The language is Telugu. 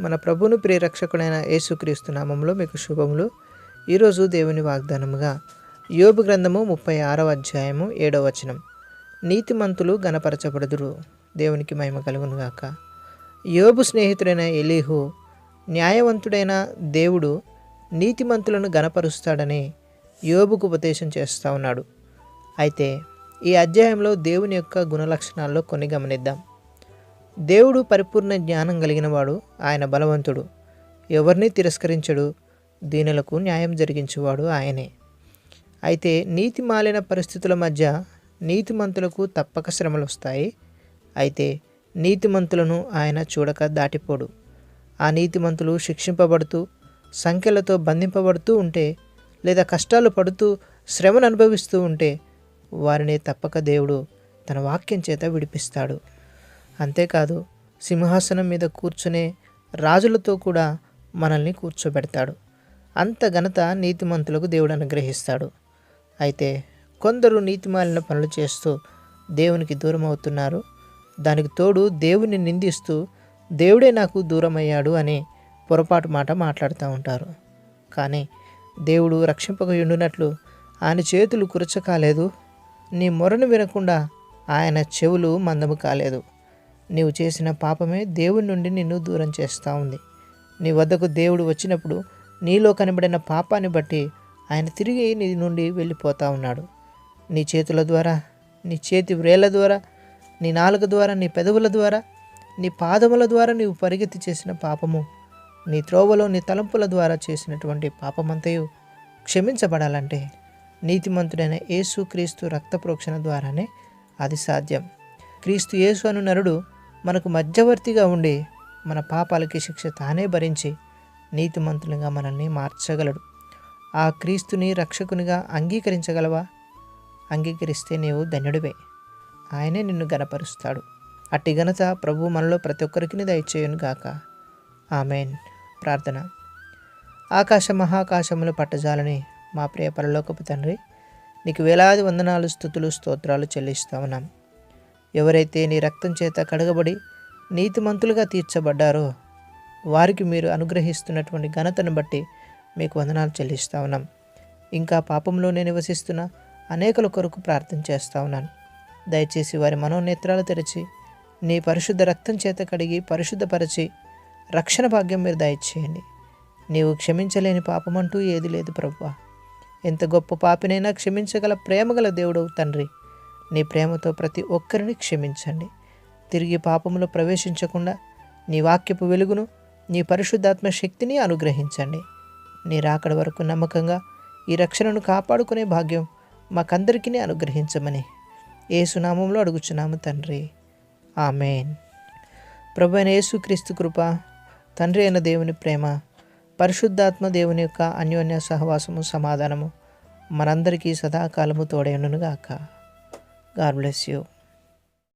మన ప్రభును ప్రియరక్షకుడైన యేసుక్రీస్తు నామంలో మీకు శుభములు. ఈరోజు దేవుని వాగ్దానముగా యోబు గ్రంథము ముప్పై ఆరవ అధ్యాయము ఏడవ వచనం. నీతిమంతులు గణపరచబడుదురు. దేవునికి మహిమ కలుగునుగాక యోబు స్నేహితుడైన ఎలీహు న్యాయవంతుడైన దేవుడు నీతిమంతులను గణపరుస్తాడని యోబుకు ఉపదేశం చేస్తూ ఉన్నాడు. అయితే ఈ అధ్యాయంలో దేవుని యొక్క గుణలక్షణాల్లో కొన్ని గమనిద్దాం. దేవుడు పరిపూర్ణ జ్ఞానం కలిగినవాడు ఆయన బలవంతుడు. ఎవరిని తిరస్కరించడు దీనులకు న్యాయం జరిగించేవాడు ఆయనే. అయితే నీతి మాలిన పరిస్థితుల మధ్య నీతిమంతులకు తప్పక శ్రమలు వస్తాయి అయితే నీతిమంతులను ఆయన చూడక దాటిపోడు. ఆ నీతిమంతులు శిక్షింపబడుతూ సంఖ్యలతో బంధింపబడుతూ ఉంటే లేదా కష్టాలు పడుతూ శ్రమను అనుభవిస్తూ ఉంటే వారిని తప్పక దేవుడు తన వాక్యం చేత విడిపిస్తాడు. అంతేకాదు సింహాసనం మీద కూర్చునే రాజులతో కూడా మనల్ని కూర్చోబెడతాడు. అంత ఘనత నీతిమంతులకు దేవుడు అనుగ్రహిస్తాడు. అయితే కొందరు నీతిమాలిన పనులు చేస్తూ దేవునికి దూరం అవుతున్నారు దానికి తోడు దేవుని నిందిస్తూ దేవుడే నాకు దూరమయ్యాడు అనే అని పొరపాటు మాట మాట్లాడుతూ ఉంటారు. కానీ దేవుడు రక్షింపకయుండినట్లు ఆయన చేతులు కురచకాలేదు నీ మొరను వినకుండా ఆయన చెవులు మందము కాలేదు. నీవు చేసిన పాపమే దేవుని నుండి నిన్ను దూరం చేస్తూ ఉంది. నీ వద్దకు దేవుడు వచ్చినప్పుడు నీలో కనబడిన పాపాన్ని బట్టి ఆయన తిరిగి నీ నుండి వెళ్ళిపోతూ ఉన్నాడు. నీ చేతుల ద్వారా నీ చేతి వ్రేళ్ళ ద్వారా నీ నాలుక ద్వారా నీ పెదవుల ద్వారా నీ పాదముల ద్వారా నీవు పరిగెత్తి చేసిన పాపము నీ త్రోవలో నీ తలంపుల ద్వారా చేసినటువంటి పాపమంతయు క్షమించబడాలంటే నీతిమంతుడైన యేసు క్రీస్తు రక్త ప్రోక్షణ ద్వారానే అది సాధ్యం. క్రీస్తు యేసు అను నరుడు మనకు మధ్యవర్తిగా ఉండి మన పాపాలకి శిక్ష తానే భరించి నీతిమంతులుగా మనల్ని మార్చగలడు. ఆ క్రీస్తుని రక్షకునిగా అంగీకరించగలవా? అంగీకరిస్తే నీవు ధన్యుడివే. ఆయనే నిన్ను గనపరుస్తాడు అట్టి ఘనత ప్రభు మనలో ప్రతి ఒక్కరికి దయచేయును గాక. ఆమెన్. ప్రార్థన. ఆకాశ మహాకాశములు పట్టజాలని మా ప్రియ పరలోకపు తండ్రి నీకు వేలాది వందనాలు స్థుతులు స్తోత్రాలు చెల్లిస్తా ఉన్నాం. ఎవరైతే నీ రక్తం చేత కడగబడి నీతిమంతులుగా తీర్చబడ్డారో వారికి మీరు అనుగ్రహిస్తున్నటువంటి ఘనతను బట్టి మీకు వందనాలు చెల్లిస్తా ఉన్నాం. ఇంకా పాపంలోనే నివసిస్తున్న అనేకుల కొరకు ప్రార్థన చేస్తా ఉన్నాను. దయచేసి వారి మనోనేత్రాలు తెరిచి నీ పరిశుద్ధ రక్తం చేత కడిగి పరిశుద్ధపరిచి రక్షణ భాగ్యం మీరు దయచేయండి. నీవు క్షమించలేని పాపమంటూ ఏది లేదు ప్రభు ఎంత గొప్ప పాపినైనా క్షమించగల ప్రేమగల దేవుడవు తండ్రి. నీ ప్రేమతో ప్రతి ఒక్కరిని క్షమించండి. తిరిగి పాపంలో ప్రవేశించకుండా నీ వాక్యపు వెలుగును నీ పరిశుద్ధాత్మ శక్తిని అనుగ్రహించండి. నీ రాకడ వరకు నమ్మకంగా ఈ రక్షణను కాపాడుకునే భాగ్యం మాకందరికీ అనుగ్రహించమని ఏ సునామంలో అడుగుచున్నాము తండ్రి. ఆమెన్. ప్రభు అయిన యేసుక్రీస్తు కృప తండ్రి అయిన దేవుని ప్రేమ పరిశుద్ధాత్మ దేవుని యొక్క అన్యోన్య సహవాసము సమాధానము మనందరికీ సదాకాలము తోడైననుగాక God bless you.